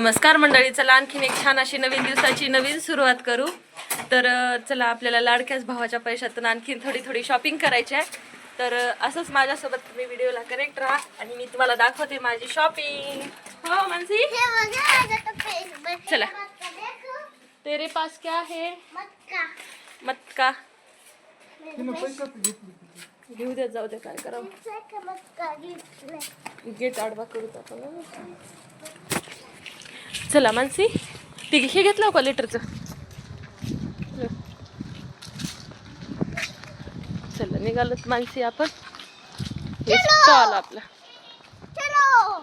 नमस्कार मंडळी चला आणखीन एक छान अशी नवीन दिवसाची नवीन सुरुवात करू. तर चला आपल्याला लाडक्याच भावाच्या पैशातून आणखीन थोडी थोडी शॉपिंग करायची आहे. तर असंच माझ्यासोबत तुम्ही व्हिडिओला कनेक्ट राहा आणि मी तुम्हाला दाखवते माझी शॉपिंग हो मानसी? चला. तेरे पास क्या है? मटका. घेऊ देत जाऊ दे काय करावं? गेट आडवा करू आपण चला मानसी. ते हे घेतलं का लिटरचं चला निघालोत मानसी आपण. हे स्टॉल आपला. चलो!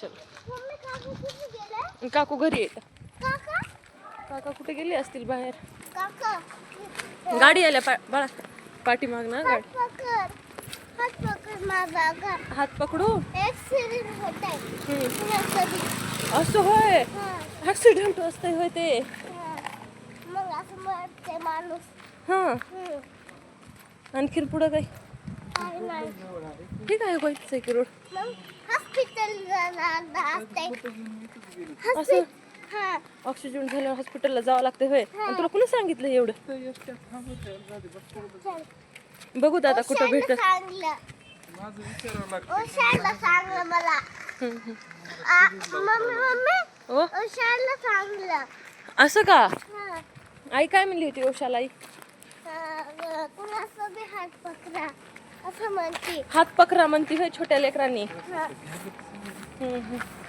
चलो काकू घरी येतात काका? कुठे गेले? असतील बाहेर. गाडी आल्या पा बाळा पाठीमाग ना गाडी. हात पकडू. असं होय? ऍक्सिडेंट असते होय ते. माणूस. हा. आणखीन पुढं काही काय ठीक आहे व्हायचं की रोड मग हॉस्पिटल असं? हा. ऑक्सिजन झाल्यावर हॉस्पिटलला जावं लागतं होय. आणि तुला कुणी सांगितलं एवढं. बघू आता कुठं भेटत मला. Mummy mummy. ओ ओशाला सांगलं असं का? हा. आई काय म्हणली होती ओशाला? आई? कुणाचं हात पकडा असं म्हणते. हात पकरा म्हणती होय छोट्या लेकरांनी. हा.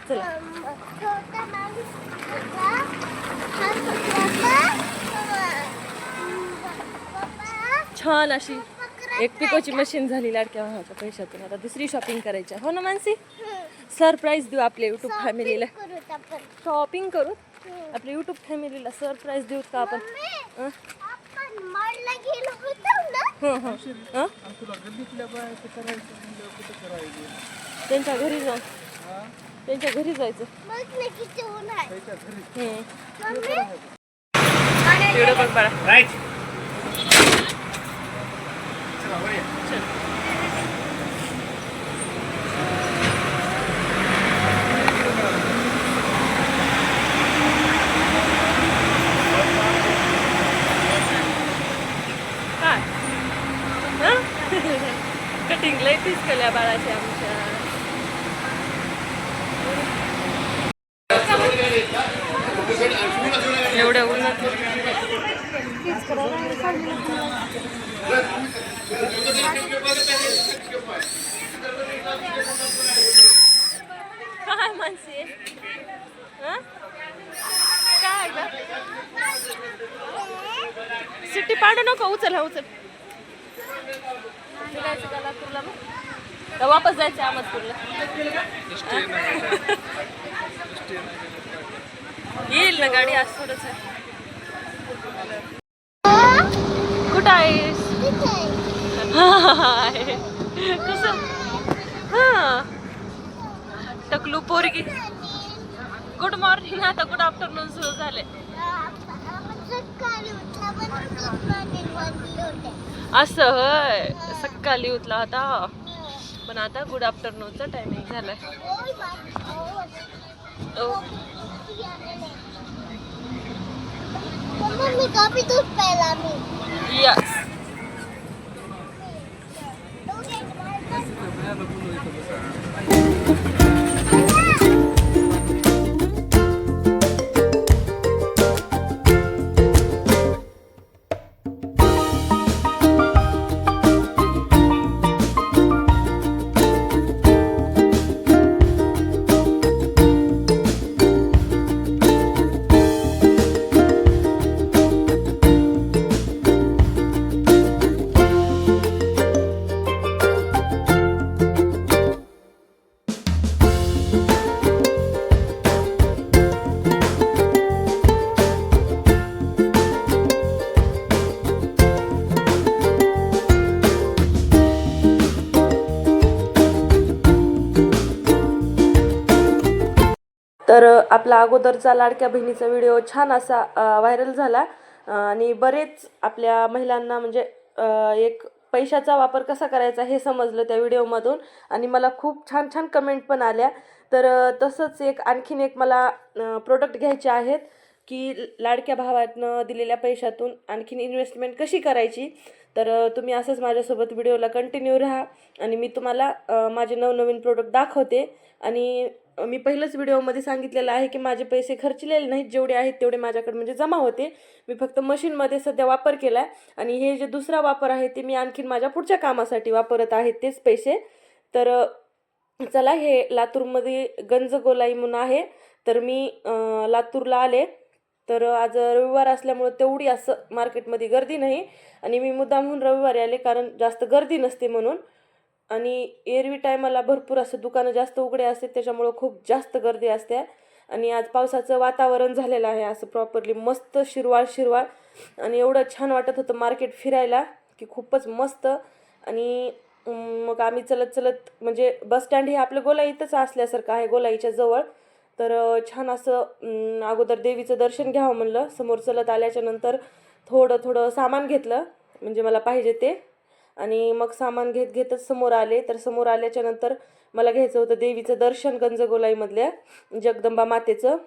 चला. छान अशी. एक पिकोची मशीन झाली लाडक्या भावाच्या पैशातून. आता दुसरी शॉपिंग करायची. हो ना मानसी. सरप्राईज देऊ आपल्या युट्यूब Shopping फॅमिलीला शॉपिंग करू. आपल्या युट्यूब फॅमिलीला सरप्राईज देऊ का आपण? मम्मी, हं? आपण मॉलला गेलो होतो ना? हं, हं. हं? त्यांच्या घरी जाऊन त्यांच्या घरी जायचं. हं. बघ बाळा. एवढ्या उन्हात. काय माणसे हं? काय सिट्टी पाडू नको उचल हा उचल. निघायचं का लातूरला मग? का वापस जायचं अहमदपूरला? येईल ना गाडी आज थोडंच आहे. कुठं आहेस. कसं? हा. टकलू पोरगी. गुड मॉर्निंग आता गुड आफ्टरनून सुरू झाले. असं होय. सकाळी उठला होता. पण आता गुड आफ्टरनूनचा टायमिंग झालाय. ओय बाबा, ओय. ओ मम्मा, तर आपला अगोदरचा लाडक्या बहिणीचा व्हिडिओ छान असा व्हायरल झाला. आणि बरेच आपल्या महिलांना म्हणजे एक पैशाचा वापर कसा करायचा हे समजलं त्या व्हिडिओमधून. आणि मला खूप छान छान कमेंट पण आल्या. तर तसंच एक आणखीन एक मला प्रोडक्ट घ्यायचे आहेत की लाडक्या भावातनं दिलेल्या पैशातून आणखीन इन्व्हेस्टमेंट कशी करायची. तर तुम्ही असंच माझ्यासोबत व्हिडिओला कंटिन्यू राहा. आणि मी तुम्हाला माझे नवनवीन प्रोडक्ट दाखवते. आणि मी पहिलंच व्हिडिओमध्ये सांगितलेलं आहे की माझे पैसे खर्चलेले नाहीत जेवढे आहेत तेवढे माझ्याकडे म्हणजे जमा होते. मी फक्त मशीनमध्ये सध्या वापर केला आहे आणि हे जे दुसरा वापर आहे ते मी आणखीन माझ्या पुढच्या कामासाठी वापरत आहे तेच पैसे. तर चला हे लातूरमध्ये गंजगोलाई म्हणून आहे. तर मी लातूरला आले. तर आज रविवार असल्यामुळं तेवढी असं मार्केटमध्ये गर्दी नाही. आणि मी मुद्दामहून रविवारी आले कारण जास्त गर्दी नसते म्हणून. आणि एरवी टायमाला भरपूर असं दुकानं जास्त उघडे असते त्याच्यामुळं खूप जास्त गर्दी असते. आणि आज पावसाचं वातावरण झालेलं आहे असं प्रॉपरली मस्त शिरवाळ शिरवाळ. आणि एवढं छान वाटत होतं मार्केट फिरायला की खूपच मस्त. आणि मग आम्ही चलत चलत म्हणजे बस स्टँड हे आपलं गोलाईतच असल्यासारखं आहे गोलाईच्या जवळ. तर छान असं अगोदर देवीचं दर्शन घ्यावं म्हणलं. समोर चलत आल्याच्यानंतर थोडं थोडं सामान घेतलं म्हणजे मला पाहिजे ते. आणि मग सामान घेत घेतच समोर आले. तर समोर आल्याच्यानंतर मला घ्यायचं होतं देवीचं दर्शन गंजगोलाईमधल्या जगदंबा मातेचं.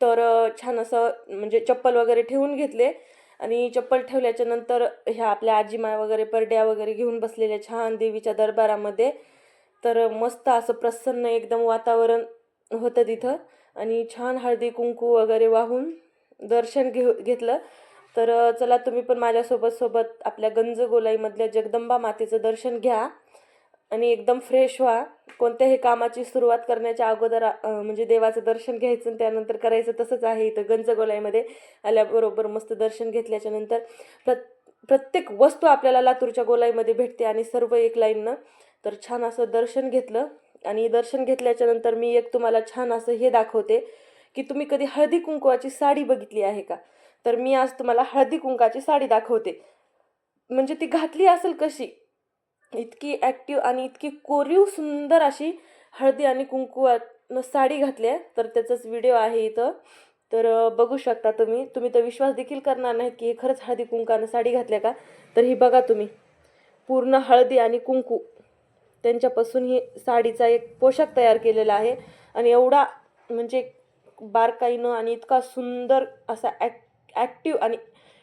तर छान असं म्हणजे चप्पल वगैरे ठेवून घेतले. आणि चप्पल ठेवल्याच्या नंतर ह्या आपल्या आजीमाय वगैरे परड्या वगैरे घेऊन बसलेल्या छान देवीच्या दरबारामध्ये. तर मस्त असं प्रसन्न एकदम वातावरण होतं तिथं. आणि छान हळदी कुंकू वगैरे वाहून दर्शन घेऊ घेतलं. तर चला तुम्ही पण माझ्यासोबत सोबत आपल्या गंजगोलाईमधल्या जगदंबा मातेचं दर्शन घ्या आणि एकदम फ्रेश व्हा. कोणत्याही कामाची सुरुवात करण्याच्या अगोदर म्हणजे देवाचं दर्शन घ्यायचं आणि त्यानंतर करायचं तसंच आहे इथं गंजगोलाईमध्ये आल्याबरोबर मस्त दर्शन घेतल्याच्या नंतर प्र प्रत्येक वस्तू आपल्याला लातूरच्या गोलाईमध्ये भेटते आणि सर्व एक लाईननं. तर छान असं दर्शन घेतलं आणि दर्शन घेतल्याच्या नंतर मी एक तुम्हाला छान असं हे दाखवते की तुम्ही कधी हळदी कुंकवाची साडी बघितली आहे का? तर मी आज तुम्हाला हळदी कुंकाची साडी दाखवते. म्हणजे ती घातली असेल कशी? इतकी ॲक्टिव्ह आणि इतकी कोरीव सुंदर अशी हळदी आणि कुंकू साडी घातली आहे. तर त्याचाच व्हिडिओ आहे इथं. तर बघू शकता तुम्ही. तुम्ही तर विश्वास देखील करणार नाहीत की हे खरंच हळदी कुंकानं साडी घातल्या का? तर ही बघा तुम्ही. पूर्ण हळदी आणि कुंकू. त्यांच्यापासून ही साडीचा एक पोशाख तयार केलेला आहे. आणि एवढा म्हणजे बारकाईनं आणि इतका सुंदर असा ॲक्ट ॲक्टिव आणि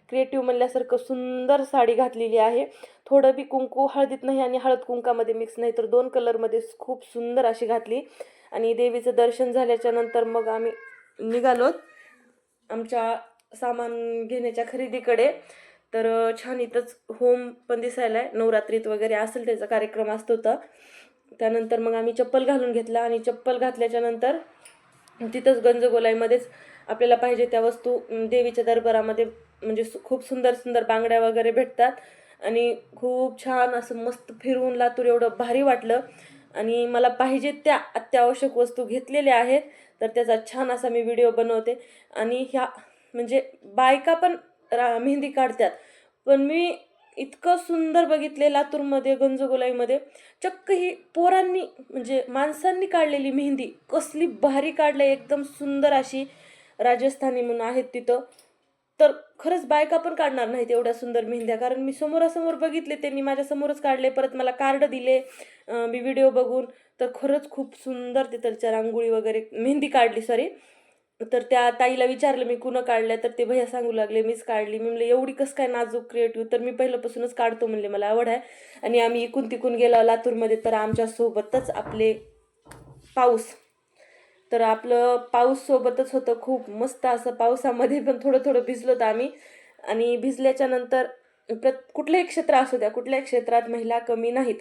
क्रिएटिव्ह म्हणल्यासारखं सुंदर साडी घातलेली आहे. थोडं बी कुंकू हळदीत नाही आणि हळद कुंकामध्ये मिक्स नाही तर दोन कलरमध्ये खूप सुंदर अशी घातली. आणि देवीचं दर्शन झाल्याच्यानंतर मग आम्ही निघालोत आमच्या सामान घेण्याच्या खरेदीकडे. तर छान इथंच होम पण दिसायला आहे नवरात्रीत वगैरे असेल त्याचा कार्यक्रम असतो होता त्यानंतर मग आम्ही चप्पल घालून घेतला आणि चप्पल घातल्याच्या नंतर तिथंच गंजगोलाईमध्येच आपल्याला पाहिजे त्या वस्तू देवीच्या दरबारामध्ये म्हणजे सु- खूप सुंदर सुंदर बांगड्या वगैरे भेटतात. आणि खूप छान असं मस्त फिरून लातूर एवढं भारी वाटलं. आणि मला पाहिजे त्या अत्यावश्यक वस्तू घेतलेल्या आहेत तर त्याचा छान असा मी व्हिडिओ बनवते. आणि ह्या म्हणजे बायका पण रा मेहंदी काढतात. पण मी इतकं सुंदर बघितले लातूरमध्ये गंजगोलाईमध्ये. चक्क ही पोरांनी म्हणजे माणसांनी काढलेली मेहंदी कसली भारी काढली एकदम सुंदर अशी. राजस्थानी म्हणून आहेत तिथं. तर खरंच बायका पण काढणार नाहीत एवढ्या सुंदर मेहंद्या. कारण मी समोरासमोर बघितले त्यांनी माझ्यासमोरच काढले परत मला कार्ड दिले मी व्हिडिओ बघून. तर खरंच खूप सुंदर तिथलच्या रांगोळी वगैरे मेहंदी काढली सॉरी तर त्या ताईला विचारलं मी कुणं काढल्या? तर ते भैया सांगू लागले मीच काढली. मी म्हणले एवढी कसं काय नाजूक क्रिएटिव्ह तर मी पहिल्यापासूनच काढतो म्हणले मला आवड आहे. आणि आम्ही इकून तिकून गेलो लातूरमध्ये. तर आमच्यासोबतच आपले पाऊस तर आपलं पाऊस सोबतच होतं. खूप मस्त असं पावसामध्ये पण थोडं थोडं भिजलो होतं आम्ही. आणि भिजल्याच्या नंतर प्रत कुठलंही क्षेत्र असू द्या कुठल्याही क्षेत्रात महिला कमी नाहीत.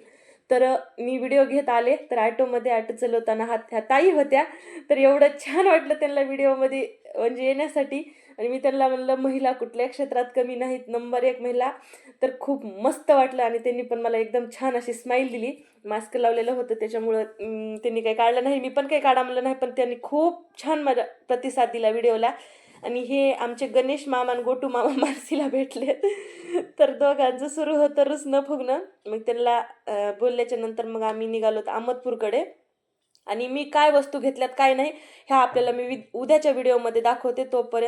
तर मी व्हिडिओ घेत आले. तर ॲटोमध्ये ॲटो चालवताना हात ह्या ताई होत्या. तर एवढं छान वाटलं त्यांना व्हिडिओमध्ये म्हणजे येण्यासाठी. आणि मी त्यांना म्हणलं महिला कुठल्या क्षेत्रात कमी नाहीत नंबर एक महिला. तर खूप मस्त वाटलं आणि त्यांनी पण मला एकदम छान अशी स्माईल दिली. मास्क लावलेलं होतं त्याच्यामुळं त्यांनी काही काढलं नाही. मी पण काही काढा म्हणलं नाही पण त्यांनी खूप छान माझा प्रतिसाद दिला व्हिडिओला आणि हे आमचे गणेश मामा आणि गोटू मामा मानसीला भेटले तर दोघांचं सुरू होतं रुस न फुगणं. मग त्यांना बोलल्याच्या नंतर मग आम्ही निघालो अहमदपूरकडे. आणि मी काय वस्तू घेतल्यात काय नाही ह्या आपल्याला मी वि- उद्याच्या व्हिडिओमध्ये दाखवते तोपर्यंत.